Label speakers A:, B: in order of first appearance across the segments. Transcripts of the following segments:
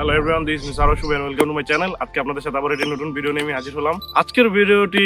A: Hello everyone this miss আরও Shubho welcome to my channel আজকে আপনাদের সাথে আবার একটি নতুন ভিডিও নিয়ে আমি হাজির হলাম। আজকের ভিডিওটি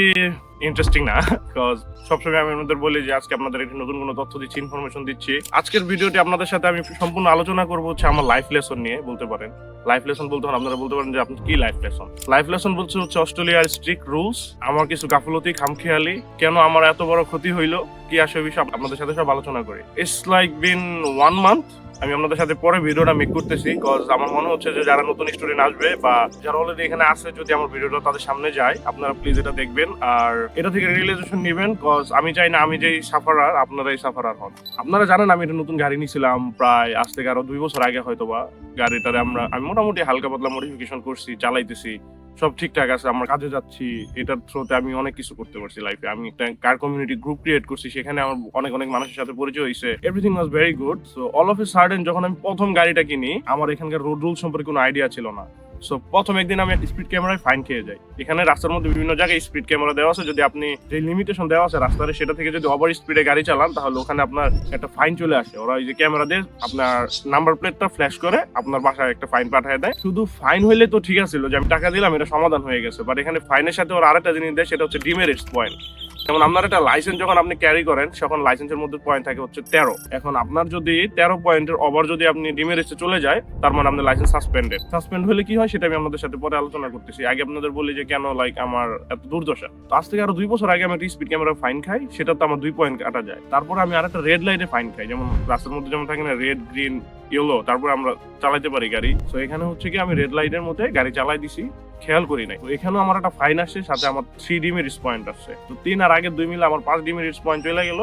A: ইন্টারেস্টিং না বিকজ সবসময় আমি আপনাদের বলি যে আজকে আপনাদের একটি নতুন কোনো তথ্য দিচ্ছি ইনফরমেশন দিচ্ছি। আজকের ভিডিওটি আপনাদের সাথে আমি সম্পূর্ণ আলোচনা করব হচ্ছে আমার লাইফ লেসন নিয়ে, বলতে পারেন। লাইফ লেসন বলতে হলে আপনারা বলতে পারেন যে আপনি কি লাইফ লেসন লাইফ লেসন বলছে হচ্ছে অস্ট্রেলিয়ার স্ট্রিক্ট রুলস আমার কিছু গাফলতি, খামখেয়ালি, কেন আমার এত বড় ক্ষতি হইল, কি আসে বিষয়ে আপনাদের সাথে সব আলোচনা করি। It's like been one month আমি আপনাদের সাথে পরে ভিডিওটা মেক করতেছি কজ আমার মনে হচ্ছে যে যারা নতুন স্টুডেন্ট আসবে বা যারা অলরেডি এখানে আছে, যদি আমার ভিডিওটা তাদের সামনে যায়, আপনারা প্লিজ এটা দেখবেন। আর এটা থেকে রিয়েলাইজেশন নেবেন কজ আমি চাই না আমি যেই সাফারার, আপনারা এই সাফারার হন। আপনারা জানেন আমি একটা নতুন গাড়ি নিয়েছিলাম প্রায় আজ থেকে আরও দুই বছর আগে হয়তো বা গাড়িটারে আমরা, আমি মোটামুটি হালকা পাতলা মডিফিকেশন করছি, চালাইতেছি। সব ঠিকঠাক আছে, আমার কাজে যাচ্ছি, এটার থ্রোতে আমি অনেক কিছু করতে পারছি লাইফে আমি একটা কার কমিউনিটি গ্রুপ ক্রিয়েট করছি, সেখানে আমার অনেক অনেক মানুষের সাথে পরিচয় হয়েছে। Everything was very good so all of a sudden যখন আমি প্রথম গাড়িটা কিনি, আমার এখানকার রোড রুল সম্পর্কে কোনো আইডিয়া ছিল না। সো প্রথম একদিন আমি একটা স্পিড ক্যামেরায় ফাইন খেয়ে যাই। এখানে রাস্তার মধ্যে বিভিন্ন জায়গায় স্পিড ক্যামেরা দেওয়া আছে। যদি আপনি যে লিমিটেশন দেওয়া আছে রাস্তার, সেটা থেকে যদি ওভার স্পিডে গাড়ি চালান, তাহলে ওখানে আপনার একটা ফাইন চলে আসে। ওরা ওই যে ক্যামেরা দিয়ে আপনার নাম্বার প্লেটটা ফ্ল্যাশ করে আপনার বাসায় একটা ফাইন পাঠিয়ে দেয়। শুধু ফাইন হইলে তো ঠিক আছে যে আমি টাকা দিলাম, এটা সমাধান হয়ে গেছে। বাট এখানে ফাইনের সাথে ওরা আরেকটা জিনিস দেয়, সেটা হচ্ছে ডিমেরিটস পয়েন্ট যেমন আপনার একটা লাইসেন্স যখন আপনি ক্যারি করেন তখন লাইসেন্সের মধ্যে পয়েন্ট থাকে হচ্ছে তেরো। এখন আপনার যদি তেরো পয়েন্টের ওভার যদি আপনি ডিমেরিটসে চলে যায়, তার মানে আপনার লাইসেন্স সাসপেন্ডেড সাসপেন্ড হলে কি হয়? সেটা আমি আপনাদের সাথে পরে আলোচনা করতেছি। আগে আপনাদের বলি যে কেন লাইক আমার এত দুর্দশা। তো আজ থেকে আরও দুই বছর আগে আমি একটা স্পিড ক্যামেরা ফাইন খাই সেটা তো আমার দুই পয়েন্ট কাটা যায়। তারপরে আমি আরেকটা রেড লাইটে ফাইন খাই, যেমন রাস্তার মধ্যে যেমন থাকে না রেড গ্রিন ইয়েলো তারপরে আমরা চালাইতে পারি গাড়ি। তো এখানে হচ্ছে কি আমি রেড লাইটের মধ্যে গাড়ি চালাই দিছি। খেয়াল করি নাই। তো এখানেও আমার একটা ফাইন আসছে, সাথে আমার থ্রি ডিমেরিটস পয়েন্ট আসছে। তো তিন আর আগের দুই মিলে আমার পাঁচ ডিমেরিটস পয়েন্ট চলে গেল।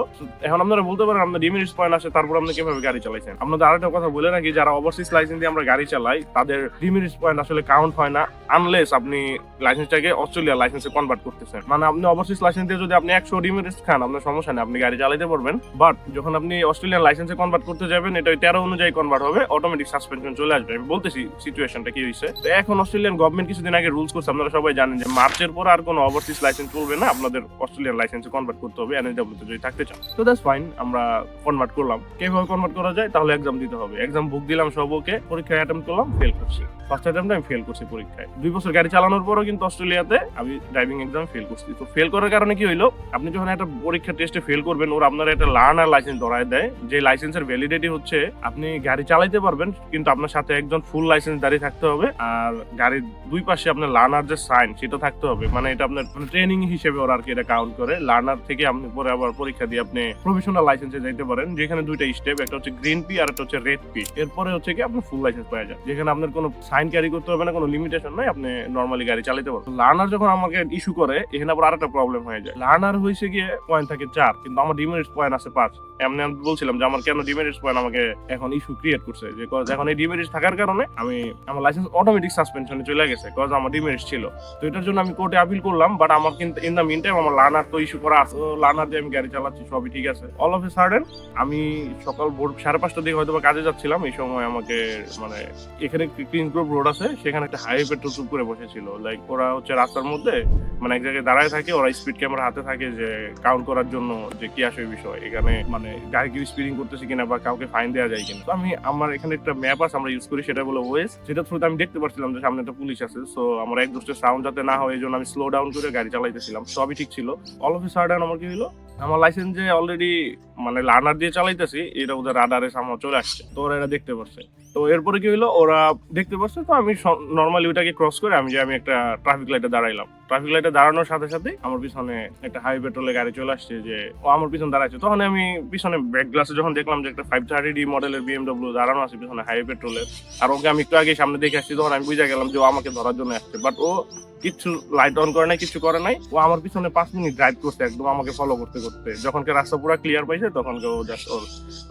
A: এখন আপনারা বলতে পারেন আপনার ডিমেরিটস পয়েন্ট আসে তারপর আপনি কীভাবে গাড়ি চালাইছেন? আপনাদের আরেকটা কথা বলে রাখি, যারা ওভারসিজ লাইসেন্স দিয়ে আমরা গাড়ি চালাই, তাদের ডিমেরিটস পয়েন্ট আসলে কাউন্ট হয় না আনলেস আপনি লাইসেন্সটাকে অস্ট্রেলিয়া লাইসেন্সে কনভার্ট করতেছেন। মানে আপনি ওভারসিজ লাইসেন্স দিয়ে যদি আপনি একশো ডিমেরিটস খান, আপনার সমস্যা নেই, আপনি গাড়ি চালাইতে পারবেন। বাট যখন আপনি অস্ট্রেলিয়ান লাইসেন্সে কনভার্ট করতে যাবেন, এটা তেরো অনুযায়ী কনভার্ট হবে অটোমেটিক সাসপেনশন চলে আসবে। আমি বলতেছি সিচুয়েশনটা কি হয়েছে তো এখন অস্ট্রেলিয়ান গভর্নমেন্ট কিছুদিন আগে রুলস করছে আপনারা সবাই জানেন যে মার্চের পর আর কোনো ওভারসিজ লাইসেন্স চলবে না। আপনাদের অস্ট্রেলিয়ান লাইসেন্সে কনভার্ট করতে হবে এনএসডব্লিউ তে যদি থাকতে চান। তো দ্যাটস ফাইন আমরা কনভার্ট করলাম। কীভাবে কনভার্ট করা যায়? তাহলে এক্সাম দিতে হবে। এক্সাম বুক দিলাম সব ওকে অ্যাটেম্প করলাম ফেল করছি। ফার্স্ট অ্যাটেম্পে আমি ফেল করছি পরীক্ষায়। দুই বছর গাড়ি চালানোর পরও কিন্তু অস্ট্রেলিয়াতে আমি ড্রাইভিং এক্সাম ফেল করছি। তো ফেল করার কারণে কি হইল? আপনি যখন একটা পরীক্ষা টেস্টে ফেল করবেন, ওরা আপনার একটা লার্নার লাইসেন্স ধরায় দেয়। যে লাইসেন্সের ভ্যালিডিটি হচ্ছে, আপনি গাড়ি চালাইতে পারবেন, কিন্তু আপনার সাথে একজন ফুল লাইসেন্স দাঁড়িয়ে থাকতে হবে। আর গাড়ির দুই পাশে আপনার লার্নার যে সাইন সেটা থাকতে হবে। মানে এটা আপনার ট্রেনিং হিসেবে ওরা আর কি এটা কাউন্ট করে। লার্নার থেকে আপনি পরে আবার পরীক্ষা দিয়ে আপনি প্রফেশনাল লাইসেন্সে যাইতে পারেন। যেখানে দুইটা স্টেপ একটা হচ্ছে গ্রিন পি আর একটা হচ্ছে রেড পি এরপরে হচ্ছে কি আপনার ফুল লাইসেন্স পাওয়া যায়। যেখানে আপনার কোনো সাইন ক্যারি করতে হবে না, কোনো লিমিটেশন নাই, আপনি নর্মালি গাড়ি চালাতে পারবেন। লার্নার যখন আমাকে ইস্যু করে, এখানে আবার আরেকটা প্রবলেম হয়ে যায়। লার্নার হয়েছে গিয়ে পয়েন্ট থাকে চার, কিন্তু আমার ডিমেরিটস পয়েন্ট আছে পাঁচ। এমনি আমি বলছিলাম যে আমার কেন ডিমেরিটস পয়েন্ট আমাকে এখন ইস্যু ক্রিয়েট করছে? যে এখন এই ডিমেরিটস থাকার কারণে আমি, আমার লাইসেন্স অটোমেটিক সাসপেনশনে চলে গেছে। কজ আমার ডিমেরিটস ছিল। তো এটার জন্য আমি কোর্টে আপিল করলাম বাট আমার কিন্তু ইন দ্য মিন টাইম আমার লার্নার তো ইস্যু করা আছে। লার্নার দিয়ে আমি গাড়ি চালাচ্ছি, সবই ঠিক আছে। অল অফ এ সার্ডেন আমি সকাল ভোর সাড়ে পাঁচটার দিকে হয়তো কাজে যাচ্ছিলাম, এই সময় আমাকে মানে এখানে ক্রিন গ্রুপ রোড আছে, সেখানে একটা হাই পেট্রোল চুপ করে বসেছিল। লাইক ওরা হচ্ছে রাস্তার মধ্যে মানে এক জায়গায় দাঁড়ায় থাকে, ওরা স্পিড ক্যামেরা হাতে থাকে যে কাউন্ট করার জন্য যে কি আসে বিষয়। এখানে মানে গাড়ি কি স্পিডিং করতেছে কিনা বা কাউকে ফাইন দেওয়া যায় কিনা। তো আমি, আমার এখানে একটা ম্যাপ আছে, আমরা ইউজ করি, সেটা বলে ওয়েস সেটা থ্রুতে আমি দেখতে পাচ্ছিলাম যে সামনে একটা পুলিশ আছে। সো আমার এক দুষ্টে সাউন্ড যাতে না হয়, এই জন্য আমি স্লো ডাউন করে গাড়ি চালাইতেছিলাম। সবই ঠিক ছিল। অল অফ এ সার্ডান আমার কি হলো আমার লাইসেন্স যে অলরেডি মানে লার্নার দিয়ে চালাইতেছি, এটা ওদের রাডারে সামনে চলে আসছে। তো ওরা এটা দেখতে পাচ্ছে তো এরপরে কি হলো ওরা দেখতে পাচ্ছে তো আমি নর্মালি ওটাকে ক্রস করে আমি যে আমি একটা ট্রাফিক লাইটে দাঁড়াইলাম। ট্রাফিক লাইটে দাঁড়ানোর সাথে সাথে আমার পিছনে একটা হাই পেট্রোলে গাড়ি চলে আসছে যে, ও আমার পিছনে দাঁড়াচ্ছে তখন আমি পিছনে ব্যাক গ্লাসে যখন দেখলাম যে একটা ফাইভ থার্টি ডি মডেলের বিএমডব্লিউ দাঁড়ানো আছে পিছনে হাই পেট্রোলের আর ওকে আমি একটু আগে সামনে দেখে আসছি, তখন আমি বুঝে গেলাম যে ও আমাকে ধরার জন্য আসছে। বাট ও কিচ্ছু লাইট অন করে নাই, কিছু করে নাই। ও আমার পিছনে পাঁচ মিনিট ড্রাইভ করছে একদম আমাকে ফলো করতে করতে। যখন কে রাস্তা পুরো ক্লিয়ার পাইছে, তখন কে ওর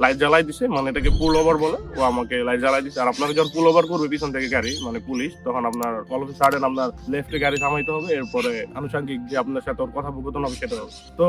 A: লাইট জ্বালাই দিছে মানে এটাকে পুল ওভার বলে। ও আমাকে লাইট জ্বালাই দিছে। আর আপনাকে যখন পুল ওভার করবে পিছন থেকে গাড়ি মানে পুলিশ তখন আপনার কল অফ সার্ডেন আপনার লেফটে গাড়ি থামাইতে হবে। এরপরে আনুষঙ্গিক যে আপনার সাথে ওর কথা বলতে হবে সেটা হবে। তো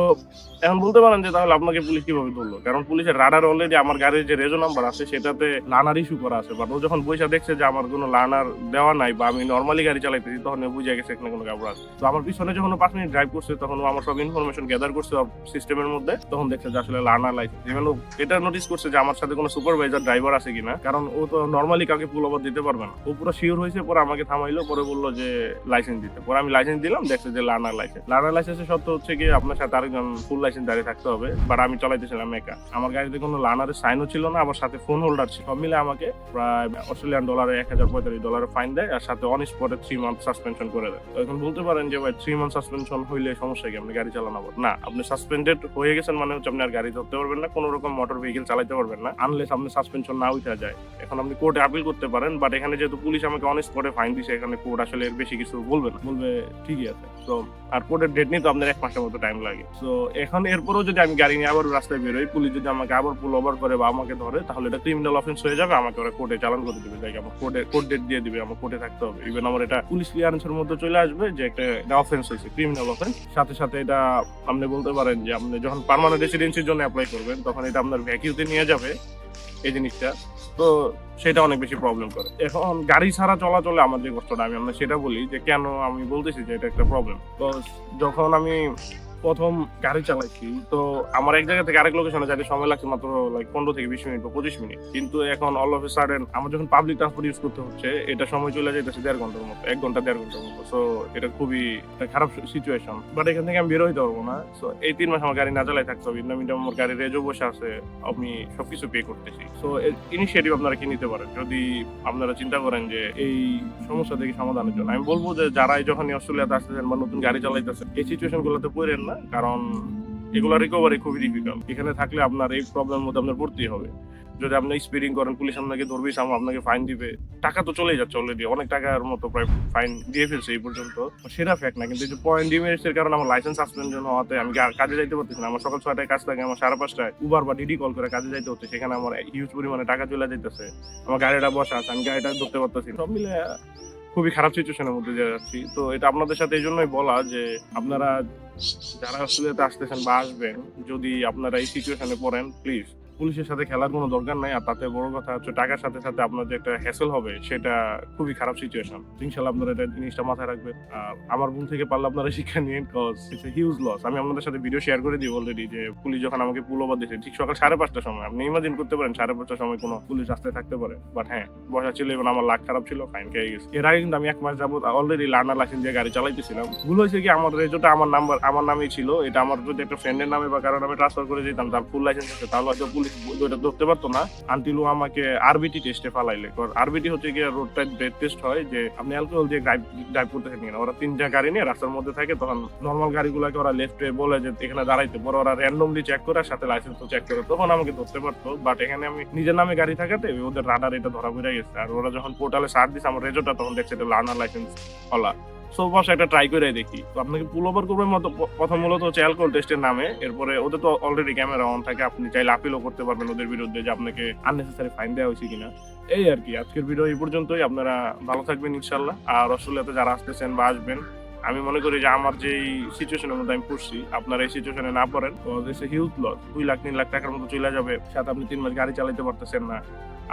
A: এখন বলতে পারেন যে তাহলে আপনাকে পুলিশ কীভাবে ধরলো? কারণ পুলিশের রাডার অলরেডি আমার গাড়ির যে রেজো নাম্বার আছে, সেটাতে লার্নার ইস্যু করা আছে। বাট ও যখন বৈশা দেখছে যে আমার কোনো লার্নার দেওয়া নাই বা আমি নর্মালি গাড়ি চালাইতেছি, তখন বুঝে গেছে এখানে কোনো কাপড় আছে তো আমার পিছনে যখন পাঁচ মিনিট ড্রাইভ করছে, তখন ও আমার সব ইনফরমেশন গ্যাদার করছে সিস্টেমের মধ্যে। তখন দেখছে যে আসলে লার্নার লাইসেন্স ইভেন ও এটা নোটিস করছে যে আমার সাথে কোনো সুপারভাইজার ড্রাইভার আছে কিনা। কারণ ও তো নর্মালি কাউকে পুল ওভার দিতে পারবে না। ও পুরো শিওর হয়েছে, পরে আমাকে থামাইলো, পরে বলল যে লাইসেন্স দিতে। পরে আমি লাইসেন্স দিলাম, দেখছে যে লার্নার লাইসেন্স লার্নার লাইসেন্সের সত্য হচ্ছে কি আপনার সাথে আরেকজন ফুল লাইসেন্স দাঁড়িয়ে থাকতে হবে। বাট আমি চালাইতেছিলাম একা। আমার গাড়িতে কোনো লার্নারের সাইনও ছিল না, আবার সাথে ফোন হোল্ডার ছিল। সব মিলে আমাকে প্রায় অস্ট্রেলিয়ান ডলারে এক হাজার পঁয়তাল্লিশ ডলারের ফাইন দেয়, আর সাথে অন স্পটে থ্রি মান্থ সাসপেনশন করে দেয়। তো এখন বলতে পারেন যে ভাই থ্রি মান্থ সাসপেনশন হইলে সমস্যা কি? আপনি গাড়ি চালানো না আপনি সাসপেন্ডেড হয়ে গেছেন মানে হচ্ছে আপনি আর গাড়ি ধরতে পারবেন না কোনো রকম মোটর ভেহিকেল চালাতে পারবেন না আনলেস আপনি সাসপেনশন না উঠা যায়। এখন আপনি কোর্টে আপিল করতে পারেন বাট এখানে যেহেতু পুলিশ আমাকে অন স্পটে ফাইন দিছে এখানে কোর্ট আসলে এর বেশি কিছু বলবে না। বলবে ঠিকই আছে। তো আর কোর্টের ডেট নিয়ে তো আপনার এক মাসের মতো টাইম লাগে। তো এখন এরপরেও যদি আমি গাড়ি নিয়ে আবার রাস্তায় বেরোই পুলিশ যদি আমাকে আবার পুল ওভার করে বা আমাকে ধরে তাহলে এটা ক্রিমিনাল অফেন্স হয়ে যাবে আমাকে ওরা কোর্টে চালান করে দিবে। তাই আমার কোর্টে কোর্ট ডেট দিয়ে দিবে আমার কোর্টে থাকতে হবে। ইভেন আমার এটা পুলিশ ক্লিয়ারেন্সের মধ্যে চলে আসবে যে একটা এটা অফেন্স হয়েছে ক্রিমিনাল অফেন্স সাথে সাথে এটা আপনি বলতে পারেন যে আপনি যখন পার্মানেন্ট রেসিডেন্সির জন্য অ্যাপ্লাই করবেন তখন এটা আপনার ভ্যাকিউতে নিয়ে যাবে এই জিনিসটা। তো সেটা অনেক বেশি প্রবলেম করে। এখন গাড়ি ছাড়া চলাচলে আমার যে কষ্টটা আমি আমরা সেটা বলি যে কেন আমি বলতেছি যে এটা একটা প্রবলেম তো যখন আমি প্রথম গাড়ি চালাইছি, তো আমার এক জায়গা থেকে আরেক লোকেশনে যাইতে সময় লাগছে মাত্র লাইক পনেরো থেকে বিশ মিনিট বা পঁচিশ মিনিট। কিন্তু এখন অল অফ এ সাডেন আমার যখন পাবলিক ট্রান্সপোর্ট ইউজ করতে হচ্ছে, এটা সময় চলে যাইতেছে দেড় ঘণ্টার মতো, এক ঘণ্টা, দেড় ঘণ্টার মতো। সো এটা খুবই খারাপ সিচুয়েশন বাট এখান থেকে আমি বের হইতে পারব না। সো এই তিন মাস আমার গাড়ি না চালাই থাকতে হবে। মিনিট আমার গাড়ি রেজও বসে আছে, আমি সবকিছু পে করতেছি। সো ইনিশিয়েটিভ আপনারা কি নিতে পারেন? যদি আপনারা চিন্তা করেন যে এই সমস্যা থেকে সমাধানের জন্য। আমি বলব যে যারাই যখন অস্ট্রেলিয়াতে আসতেছেন বা নতুন গাড়ি চালাইতেছেন, এই সিচুয়েশন গুলোতে পড়েন কারণ এগুলো রিকভারি খুবই ডিফিকাল্ট এখানে থাকলে আপনার এই প্রবলেমের মধ্যে আপনার পড়তেই হবে। যদি আপনি স্পিডিং করেন, পুলিশ আপনাকে ধরবে সামনে আপনাকে ফাইন দিবে। টাকা তো চলেই যাচ্ছে অলরেডি অনেক টাকার মতো প্রায় ফাইন দিয়ে ফেলছে এই পর্যন্ত। সেটা ফ্যাক্ট না, কিন্তু পয়েন্ট ডিমেরিটস এর কারণে আমার লাইসেন্স সাসপেনশন হওয়াতে আমি কাজে যাইতে পারতেছি না। আমার সকাল ছয়টায় কাজ থাকে, আমার সাড়ে পাঁচটায় উবার বা ডিডি কল করে কাজে যাইতে হচ্ছে। সেখানে আমার হিউজ পরিমাণে টাকা চলে যাইতেছে। আমার গাড়িটা বসা আছে, আমি গাড়িটা ধরতে পারতেছি সব মিলে খুবই খারাপ সিচুয়েশনের মধ্যে দিয়ে যাচ্ছি। তো এটা আপনাদের সাথে এই জন্যই বলা যে আপনারা যারা আসলে আসতেছেন বা আসবেন, যদি আপনারা এই সিচুয়েশনে পড়েন প্লিজ পুলিশের সাথে খেলার কোনো দরকার নাই, আর তাতে বড় কথা হচ্ছে টাকার সাথে সাথে আপনার যে একটা হ্যাসেল হবে, সেটা খুবই খারাপ সিচুয়েশন ইনশাল্লাহ আপনারা এটা জিনিসটা মাথায় রাখবেন। আর আমার বোন থেকে পারলে আপনারা শিক্ষা নিন কজ ইটস হিউজ লস আমি আপনাদের সাথে ভিডিও শেয়ার করে দিই অলরেডি যে, পুলিশ যখন আমাকে পুল ওভার দিয়েছে, ঠিক সকাল সাড়ে পাঁচটার সময়। আপনি ইমাজিন করতে পারেন, সাড়ে পাঁচটার সময় কোনো পুলিশ রাস্তায় থাকতে পারে। বাট হ্যাঁ বসা ছিল এবং আমার লাখ খারাপ ছিল ফাইন খেয়ে গেছে। এর আগে কিন্তু আমি এক মাস যাব অলরেডি লার্নার লাইসেন্স দিয়ে গাড়ি চালাইতেছিলাম। ভুল হয়েছে কি আমার রেজোটা আমার নাম্বার আমার নামেই ছিল। এটা আমার যদি একটা ফ্রেন্ডের নামে বা কারও নামে ট্রান্সফার করে দিতাম, তার ফুল লাইসেন্স আছে, তাহলে হয়তো পুলিশ ওইটা ধরতে পারতো না। আনটিল আমাকে আরবিটি টেস্টে ফালাইলে। আরবিটি হচ্ছে গিয়ে রোড টাইপ ব্রেথ টেস্ট হয়, যে আপনি অ্যালকোহল দিয়ে ড্রাইভ ড্রাইভ করতেছেন কিনা ওরা তিনটা গাড়ি নিয়ে রাস্তার মধ্যে থাকে, তখন নর্মাল গাড়িগুলোকে ওরা লেফটে বলে যে এখানে দাঁড়াইতে। পরে ওরা র্যান্ডমলি চেক করে, সাথে লাইসেন্স চেক করে। তখন আমাকে ধরতে পারতো। বাট এখানে আমি নিজের নামে গাড়ি থাকাতে ওদের রাডার এটা ধরা পড়ে গেছে। আর ওরা যখন পোর্টালে সার্চ দিছে, আমার রেজোটা তখন দেখছে এটা লার্নার লাইসেন্স হলা। সো বস একটা ট্রাই করে দেখি। তো আপনাকে পুল ওভার করবে মতো প্রথম মূলত হচ্ছে অ্যালকোহল টেস্টের নামে। এরপরে ওদের তো অলরেডি ক্যামেরা অন থাকে, আপনি চাইলে আপিলও করতে পারবেন ওদের বিরুদ্ধে যে আপনাকে আননেসেসারি ফাইন দেওয়া হয়েছে কিনা। এই আর কি, আজকের ভিডিও এই পর্যন্তই। আপনারা ভালো থাকবেন ইনশাল্লাহ আর অস্ট্রেলিয়াতে যারা আসতেছেন বা আসবেন, আমি মনে করি যে আমার যেই সিচুয়েশনের মধ্যে আমি পড়ছি, আপনারা এই সিচুয়েশনে না পড়েন। তো দিস হিউজ লস দুই লাখ, তিন লাখ টাকার মতো চলে যাবে। সাথে আপনি তিন মাস গাড়ি চালাতে পারতেছেন না।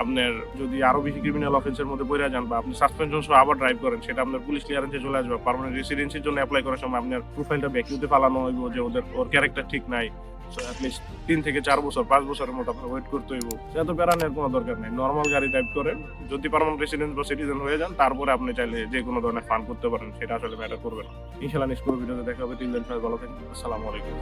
A: আপনার যদি আরও বেশি ক্রিমিনাল অফেন্সের মধ্যে পড়ে যান বা আপনি সাসপেনশন সহ আবার ড্রাইভ করেন, সেটা আপনার পুলিশ ক্লিয়ারেন্সে চলে আসবে। পার্মানেন্ট রেসিডেন্সির জন্য অ্যাপ্লাই করার সময় আপনার প্রোফাইলটা ব্যাকিউতে ফালানো হইব যে ওদের, ওর ক্যারেক্টার ঠিক নাই। তিন থেকে চার বছর, পাঁচ বছরের মতো আপনার ওয়েট করতে হইব। সেটা তো বেড়ানোর কোনো দরকার নেই। নর্মাল গাড়ি ড্রাইভ করেন যদি পার্মানেন্ট রেসিডেন্ট বা সিটিজেন হয়ে যান, তারপরে আপনি চাইলে যে কোনো ধরনের ফান করতে পারেন, সেটা আসলে ম্যাটার করবে না। ইনশাল্লাহ কোনো ভিডিওতে দেখা হবে। তিন দিন ভালো থাকবেন। আসসালামু আলাইকুম।